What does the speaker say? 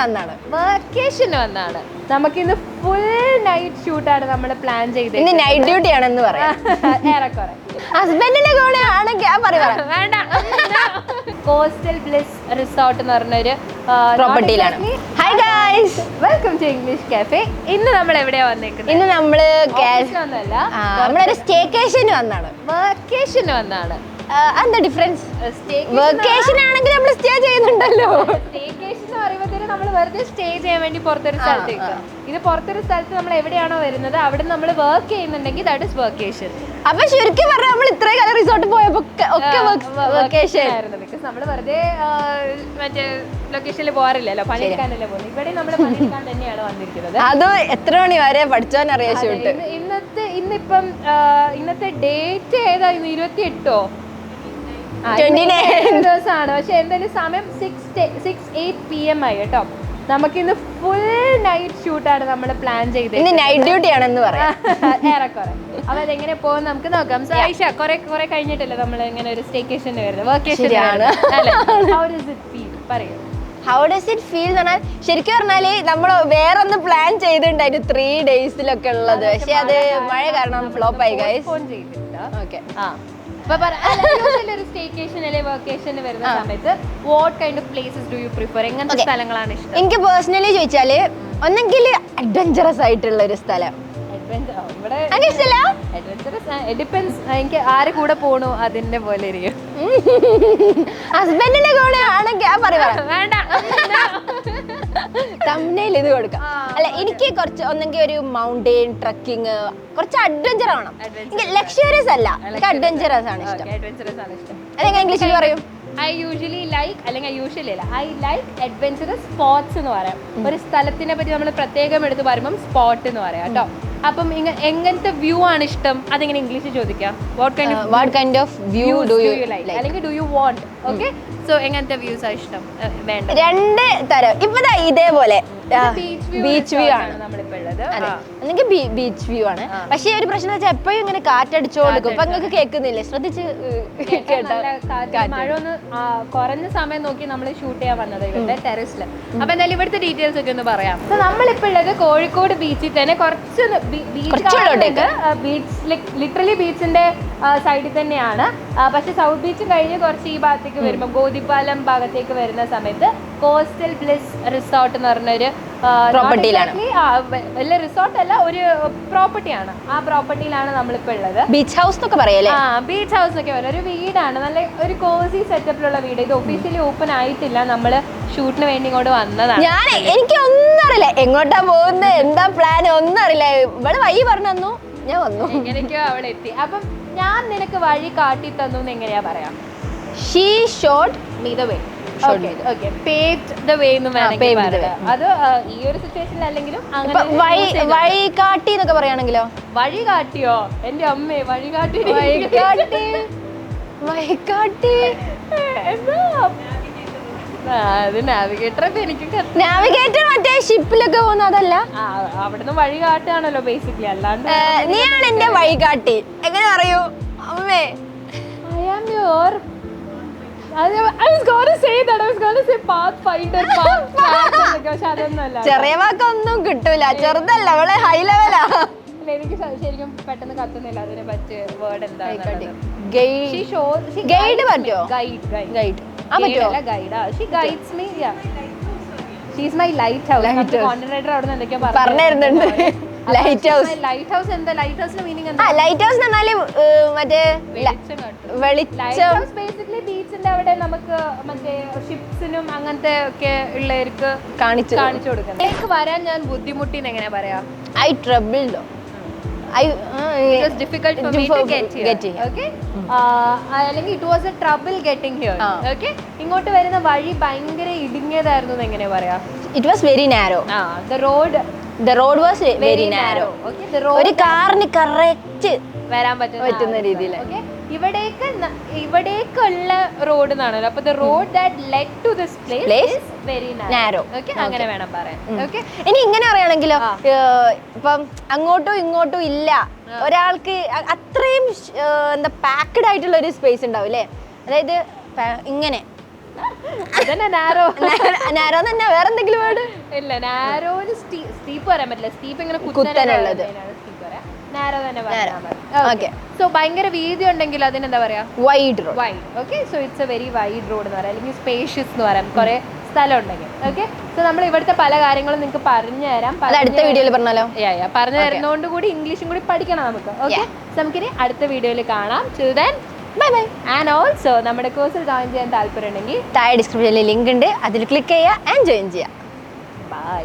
വന്നാണ്. വെക്കേഷന് വന്നാണ്. നമുക്കിന്ന് ഫുൾ നൈറ്റ് ഷൂട്ടാണ് നമ്മൾ പ്ലാൻ ചെയ്തത് ഇന്ന് നൈറ്റ് ഡ്യൂട്ടി ആണെന്ന് പറയാം. ഏറെക്കുറെ. ഹസ്ബൻഡിന്റെ കൂടെ ആണെങ്കിൽ ക്യാ പറ പറ. വേണ്ട. കോസ്റ്റൽ ബ്ലിസ് റിസോർട്ട് എന്ന് പറഞ്ഞൊരു പ്രോപ്പർട്ടിയിലാണ് hi guys welcome to English cafe ഇന്ന് നമ്മൾ എവിടെയാ വന്നേക്കുന്നത്? ഇന്ന് ഓഫീസിലൊന്നുമല്ല ആ, നമ്മളൊരു സ്റ്റേക്കേഷന് വന്നാണ്. വെക്കേഷന് വന്നാണ്. എന്താ ഡിഫറൻസ് സ്റ്റേക്കേഷൻ വെക്കേഷൻ ആണെങ്കിൽ നമ്മൾ സ്റ്റേ ചെയ്യുന്നുണ്ടല്ലോ. സ്റ്റേക്കേഷൻ നമ്മൾ വെറുതെ സ്റ്റേ ചെയ്യാൻ വേണ്ടി പുറത്തൊരു സ്ഥലത്തേക്ക് ഇത് പുറത്തൊരു സ്ഥലത്ത് നമ്മൾ എവിടെയാണോ വരുന്നത് അവിടെ നമ്മൾ വർക്ക് ചെയ്യുന്നുണ്ടെങ്കിൽ ദാറ്റ് ഇസ് വർക്കേഷൻ അപ്പൊ ശരിക്കും പറഞ്ഞാൽ നമ്മൾ ഇത്രയും കാലം റിസോർട്ട് പോയപ്പോ ഒക്കെ- വെക്കേഷൻ ആയിരുന്നു. ബിക്കോസ് നമ്മൾ വെറുതെ മറ്റേ ലൊക്കേഷനിൽ പോകാറില്ലല്ലോ പണിയെടുക്കാനല്ലേ പോകുന്നത്. ഇവിടെ നമ്മൾ പണിയെടുക്കാൻ തന്നെയാണ് വന്നിരിക്കുന്നത്. അത് എത്ര മണി വരെ പഠിച്ചോനറിയാം അറിയാം ഇന്നത്തെ ഇന്നിപ്പം ഇന്നത്തെ ഡേറ്റ് ഏതായിരുന്നു ഇരുപത്തി എട്ടോ. ദിവസമാണ്. പക്ഷെ എന്തായാലും സമയം six six eight P M ആയി കേട്ടോ. നമുക്കിന്ന് ഫുൾ നൈറ്റ് ഷൂട്ടാണ് നമ്മൾ പ്ലാൻ ചെയ്തത് ഇന്ന് നൈറ്റ് ഡ്യൂട്ടി ആണെന്ന് പറയാം. ഏറെക്കുറെ. അപ്പൊ അതെങ്ങനെ പോകും നമുക്ക് നോക്കാം. സോ ഐഷ കുറെ കുറെ കഴിഞ്ഞിട്ടല്ലേ നമ്മൾ ഇങ്ങനെ ഒരു സ്റ്റേക്കേഷൻ വരുന്നത്? വർക്കേഷൻ ശരിയാണ്. പറയൂ. ഹൗ ഡസ് ഇറ്റ് ഫീൽ എന്ന് പറഞ്ഞാൽ ശരിക്കും പറഞ്ഞാൽ നമ്മൾ വേറെ ഒന്ന് പ്ലാൻ ചെയ്തിട്ടുണ്ടായിരുന്നു ത്രീ ഡേയ്സിലൊക്കെ ഉള്ളത്. പക്ഷെ അത് മഴ കാരണം ഫ്ലോപ്പ് ആയി ഗൈസ് ഓക്കെ ആ. ഒരു സ്റ്റേക്കേഷൻ അല്ലെങ്കിൽ വർക്കേഷൻ വരുന്ന സമയത്ത് what kind of places do you prefer എങ്ങനത്തെ സ്ഥലങ്ങളാണ് ഇഷ്ടം? എനിക്ക് പേഴ്സണലി ചോദിച്ചാൽ ഒന്നെങ്കിൽ അഡ്വഞ്ചറസ് ആയിട്ടുള്ള ഒരു സ്ഥലം. എനിക്ക് ആരെ കൂടെ പോണോ അതിന്റെ പോലെ ഇരിക്കും. ഹസ്ബൻഡിന്റെ കൂടെ ആണെങ്കിൽ. വേണ്ട. തമ്മിൽ ഇത് കൊടുക്കാം. അല്ല എനിക്ക് കുറച്ച് ഒന്നെങ്കിൽ ഒരു മൗണ്ടെയിൻ ട്രക്കിംഗ് കുറച്ച് അഡ്വഞ്ചർ ആണ് എനിക്ക് ലക്ഷറിയസ് അല്ല എനിക്ക് അഡ്വഞ്ചറസ് ആണ് ഇഷ്ടം. അതെങ്ങനെ ഇംഗ്ലീഷിൽ പറയും? ഐ യൂഷ്വലി ലൈക്ക് അല്ലെങ്കിൽ യൂഷ്വലി അല്ല ഐ ലൈക്ക് അഡ്വഞ്ചറസ് സ്പോട്സ് എന്ന് പറയാം. ഒരു സ്ഥലത്തിനെ പറ്റി നമ്മൾ പ്രത്യേകം എടുത്ത് പറയുമ്പം സ്പോട്ട് എന്ന് പറയാം കേട്ടോ. അപ്പം എങ്ങനത്തെ വ്യൂ ആണ് ഇഷ്ടം? അതെങ്ങനെ ഇംഗ്ലീഷിൽ ചോദിക്കാം. What kind what kind of view do you like അല്ലെങ്കിൽ do you want okay so എങ്ങനത്തെ വ്യൂസ് ആ ഇഷ്ടം? വേണ്ട രണ്ട് തരം. ഇപ്പൊ ദാ ഇതേപോലെ ബീച്ച് വ്യൂ ആണ്. അല്ലെങ്കിൽ ബീച്ച് വ്യൂ ആണ്. പക്ഷേ ഒരു പ്രശ്നം വെച്ചാൽ എപ്പോഴും ഇങ്ങനെ കാറ്റടിച്ചോണ്ടിരിക്കും അപ്പൊ നിങ്ങൾക്ക് കേൾക്കുന്നില്ലേ ശ്രദ്ധിച്ച് മഴ ഒന്ന് കുറഞ്ഞ സമയം നോക്കി നമ്മൾ ഷൂട്ട് ചെയ്യാൻ വന്നത് ഇവിടെ ടെറസിൽ അപ്പൊ എന്തായാലും ഇവിടുത്തെ ഡീറ്റെയിൽസ് ഒക്കെ ഒന്ന് പറയാം. അപ്പൊ നമ്മളിപ്പോ ഉള്ളത് കോഴിക്കോട് ബീച്ചിൽ തന്നെ കുറച്ച് ബീച്ച്. ബീച്ച് ലിറ്ററലി ബീച്ചിന്റെ സൈഡിൽ തന്നെയാണ്. പക്ഷെ സൗത്ത് ബീച്ച് കഴിഞ്ഞ് കുറച്ച് ഈ ഭാഗത്തേക്ക് വരുമ്പോൾ ഗോതിപ്പാലം ഭാഗത്തേക്ക് വരുന്ന സമയത്ത് കോസ്റ്റൽ ബ്ലിസ് റിസോർട്ട് എന്ന് പറഞ്ഞൊരു വലിയ റിസോർട്ട് അല്ല ഒരു പ്രോപ്പർട്ടിയാണ് ആ പ്രോപ്പർട്ടിയിലാണ് നമ്മളിപ്പോ ഉള്ളത്. ബീച്ച് ഹൗസ് എന്നൊക്കെ പറയല്ലേ? ആ ബീച്ച് ഹൗസ് ഒക്കെ വരും ഒരു വീടാണ്. നല്ല ഒരു കോസി സെറ്റപ്പിലുള്ള വീട്. ഇത് ഒഫീഷ്യലി ഓപ്പൺ ആയിട്ടില്ല. നമ്മൾ ഷൂട്ടിന് വേണ്ടി ഇങ്ങോട്ട് വന്നതാണ്. ഞാൻ എനിക്ക് ഒന്നും അറിയില്ല. എങ്ങോട്ടാ പോകുന്നത്? എന്താ പ്ലാൻ ഒന്നും അറിയില്ല. ഇവിടെ വഴി പറഞ്ഞു ഞാൻ വന്നു. എങ്ങനെയൊക്കെയോ അവിടെ എത്തി അപ്പം ഞാൻ നിനക്ക് വഴി കാട്ടി തന്നു എന്ന് എങ്ങനെയാ പറയാം? She showed me the way അത് ഈ ഒരു സിറ്റുവേഷനിൽ അല്ലെങ്കിലും വഴി കാട്ടി എന്നൊക്കെ പറയുകയാണെങ്കിലോ? വഴി കാട്ടിയോ? എന്റെ അമ്മേ വഴി കാട്ടി. വഴി കാട്ടി. എന്താ ആ, അത് നാവിഗേറ്റർ ഒക്കെ എനിക്ക് നാവിഗേറ്റർ മറ്റേ ഷിപ്പിലൊക്കെ പോകുന്ന അതല്ല? അവിടുന്ന് വഴി കാട്ടാണല്ലോ ബേസിക്കലി അല്ലാണ്ട് നീയാണ് എന്റെ വഴികാട്ടി എങ്ങനെ പറയൂ? അമ്മേ. ഐ ആം യുവർ ചെറിയ വാക്കൊന്നും കിട്ടൂല. ചെറുതല്ല അവളെ ഹൈ ലെവലാ എനിക്ക് ശരിക്കും പെട്ടെന്ന് കത്തുന്നില്ല. അതിനെ പറ്റിയ വേർഡ് എന്താ ഗൈഡ് പറ്റോ? Guide guide lighthouse lighthouse എന്താ? ലൈറ്റ് ഹൗസിന്റെ മീനിങ് എന്താ? ലൈറ്റ് ഹൗസ് എന്ന് പറഞ്ഞാൽ ഏ, മറ്റേ വെളിച്ചം ബേസിക്കലി ബീച്ചിന്റെ അവിടെ നമുക്ക് മറ്റേ ഷിപ്സിനും അങ്ങനത്തെ ഒക്കെ ഉള്ളവർക്ക് കാണിച്ചു കാണിച്ചു കൊടുക്കുന്നത്. എനിക്ക് വരാൻ ഞാൻ ബുദ്ധിമുട്ടിന്ന് എങ്ങനെ പറയാ? I ട്രബിൾഡോ I It was difficult for me to get here. get here. Okay? Ah അല്ലെങ്കിൽ it was a trouble getting here. Okay ഇങ്ങോട്ട് വരുന്ന വഴി ഭയങ്കര ഇടുങ്ങിയതായിരുന്നു എന്ന് എങ്ങനെ പറയാ it was very narrow the road the road was very narrow ഒരു കാറിന് കറക്റ്റ് വരാൻ പറ്റുന്ന രീതിയിൽ. ഓക്കെ ഇവിടേക്ക് ഇവിടേക്കുള്ള റോഡ് എന്നാണല്ലോ അപ്പൊ the road that led to this place very narrow okay അങ്ങനെ വേണം പറയാൻ. ഓക്കെ ഇനി ഇങ്ങനെ അറിയണമെങ്കിലോ ഇപ്പം അങ്ങോട്ടും ഇങ്ങോട്ടും ഇല്ല. ഒരാൾക്ക് അത്രയും എന്താ പാക്ക്ഡ് ആയിട്ടുള്ള ഒരു സ്പേസ് ഉണ്ടാവും അല്ലേ അതായത് ഇങ്ങനെ. നാരോ നാരോ തന്നെ. വേറെ എന്തെങ്കിലും വേർഡ്? ഇല്ല നാരോ സ്റ്റീപ്പ് പറയാൻ പറ്റില്ല. സ്റ്റീപ്പ് ഇങ്ങനെ കുത്തനുള്ളത്. നാരോ തന്നെ Okay. ഓക്കെ സോ ഭയങ്കര വീതി ഉണ്ടെങ്കിൽ അതിനെന്താ പറയാ? Wide road wide okay so it's a very wide road എന്ന് പറയാം. അല്ലെങ്കിൽ സ്പേഷ്യസ് എന്ന് പറയാം. കുറെ സ്ഥലം ഉണ്ടെങ്കിൽ ഓക്കെ സോ നമ്മൾ ഇവിടുത്തെ പല കാര്യങ്ങളും നിങ്ങൾക്ക് പറഞ്ഞു തരാം. അടുത്ത വീഡിയോയിൽ പറഞ്ഞാലോ. പറഞ്ഞു തരുന്നതുകൊണ്ട് കൂടി ഇംഗ്ലീഷും കൂടി പഠിക്കണം നമുക്ക്. ഓക്കെ നമുക്കിനി അടുത്ത വീഡിയോയിൽ കാണാം. Children bye bye and also നമ്മുടെ കോഴ്സിൽ ജോയിൻ ചെയ്യാൻ താല്പര്യം ഉണ്ടെങ്കിൽ താഴെ ഡിസ്ക്രിപ്ഷനിൽ ലിങ്ക് ഉണ്ട്. അതിൽ ക്ലിക്ക് ചെയ്യുക ആൻഡ് ജോയിൻ ചെയ്യുക. ബൈ